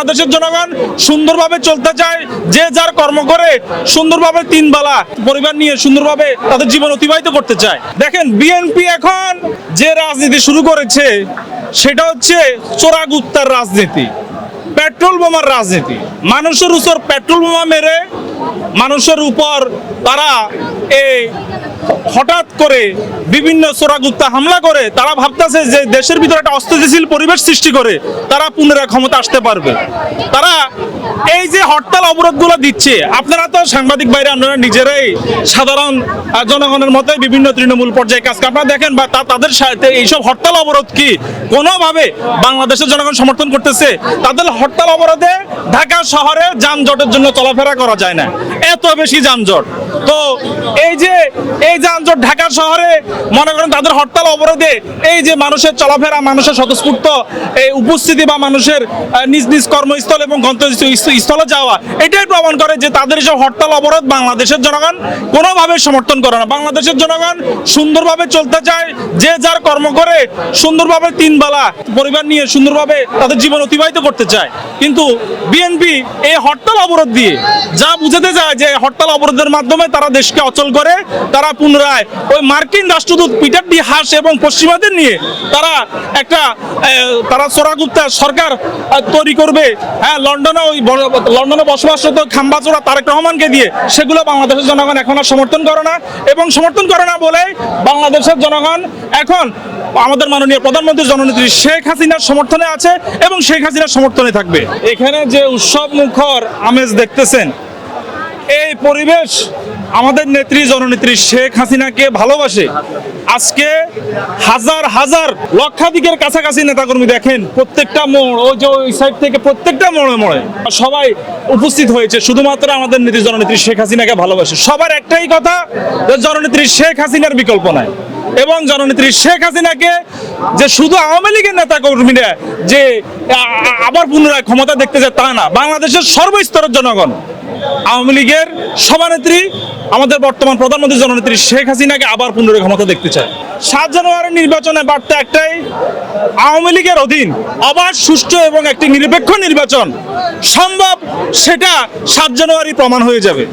বাংলাদেশের জনগণ সুন্দরভাবে চলতে চায়, যে যার কর্ম করে সুন্দরভাবে তিন বেলা পরিবার নিয়ে সুন্দরভাবে তাদের জীবন অতিবাহিত করতে চায়। দেখেন বিএনপি এখন যে রাজনীতি শুরু করেছে, সেটা হচ্ছে চোরাগুপ্তার রাজনীতি, পেট্রোল বোমার রাজনীতি। মানুষের উপর পেট্রোল বোমা মেরে মানুষের উপর তারা এই হঠাৎ করে বিভিন্ন চোরাগুপ্তা হামলা করে, তারা ভাবতেছে যে দেশের ভিতরে একটা অস্থিতিশীল পরিবেশ সৃষ্টি করে, তারা পুনরায় ক্ষমতা আসতে পারবে। তারা এই যে হরতাল অবরোধগুলো দিচ্ছে, আপনারা তো সাংবাদিক বাইরে আপনারা নিজেরাই সাধারণ জনগণের মতোই বিভিন্ন তৃণমূল পর্যায়ে কাজ আপনারা দেখেন বা তা- তাদের সাথে এইসব হরতাল অবরোধ কি? কোনোভাবে বাংলাদেশের জনগণ সমর্থন করতেছে? তাদের হরতাল অবরোধে ঢাকা শহরে যানজটের জন্য চলাফেরা করা যায় না। এত বেশি যানজট। তো এই যে এই যানজট ঢাকা শহরে, মনে করেন তাদের হরতাল অবরোধে এই যে মানুষের চলাফেরা, মানুষের স্বতঃস্ফূর্ত, এই উপস্থিতি বা মানুষের নিজ নিজ কর্মস্থল এবং গন্তব্যস্থলে যাওয়া, এটাই প্রমাণ করে যে তাদের সব হরতাল অবরোধ বাংলাদেশের জনগণ কোনোভাবে সমর্থন করে না। বাংলাদেশের জনগণ সুন্দরভাবে চলতে চায়, যে যার কর্ম করে সুন্দরভাবে তিন বেলা পরিবার নিয়ে সুন্দরভাবে তাদের জীবন অতিবাহিত করতে চায়। কিন্তু বিএনপি এই হরতাল অবরোধ দিয়ে যা বুঝাতে চায় যে হরতাল অবরোধের মাধ্যমে তারা দেশকে অচল করে, তারা পুনরায় ওই মার্কিন রাষ্ট্রদূত পিটার ডি হাস এবং পশ্চিমাদের নিয়ে তারা একটা তারা চোরাগুপ্তা সরকার তৈরি করবে। হ্যাঁ লন্ডনে ওই লন্ডনে বসবাসরত খাম্বাচোরা তারেক রহমানকে দিয়ে সেগুলো বাংলাদেশের জনগণ এখন আর সমর্থন করে না এবং সমর্থন করে না বলে বাংলাদেশের জনগণ এখন আমাদের মাননীয় প্রধানমন্ত্রী জননেত্রী শেখ হাসিনার সমর্থনে আছে এবং শেখ হাসিনার সমর্থনে থাকবে। এখানে যে উৎসব মুখর আমেজ দেখতেছেন, এই পরিবেশ আমাদের নেত্রী জননেত্রী শেখ হাসিনাকে ভালোবাসে। আজকে হাজার হাজার লক্ষাধিকের কাছাকাছি নেতাকর্মী দেখেন, প্রত্যেকটা মোড়, ওই যে ওই সাইড থেকে প্রত্যেকটা মোড়ে মোড়ে সবাই উপস্থিত হয়েছে, শুধুমাত্র আমাদের নেত্রী জননেত্রী শেখ হাসিনাকে ভালোবাসে। সবার একটাই কথা যে জননেত্রী শেখ হাসিনার বিকল্প নাই। এবং জননেত্রী শেখ হাসিনাকে যে শুধু আওয়ামী লীগের নেতা কর্মীরা যে আবার পুনরায় ক্ষমতা দেখতে যায় তা না। বাংলাদেশের সর্বস্তরের জনগণ, আওয়ামী লীগের সভানেত্রী আমাদের বর্তমান প্রধানমন্ত্রী জননেত্রী শেখ হাসিনাকে আবার পুনরায় ক্ষমতা দেখতে চায়। সাত জানুয়ারির নির্বাচনে বার্তা একটাই, আওয়ামী লীগের অধীন আবার সুষ্ঠু এবং একটি নিরপেক্ষ নির্বাচন সম্ভব, সেটা সাত জানুয়ারি প্রমাণ হয়ে যাবে।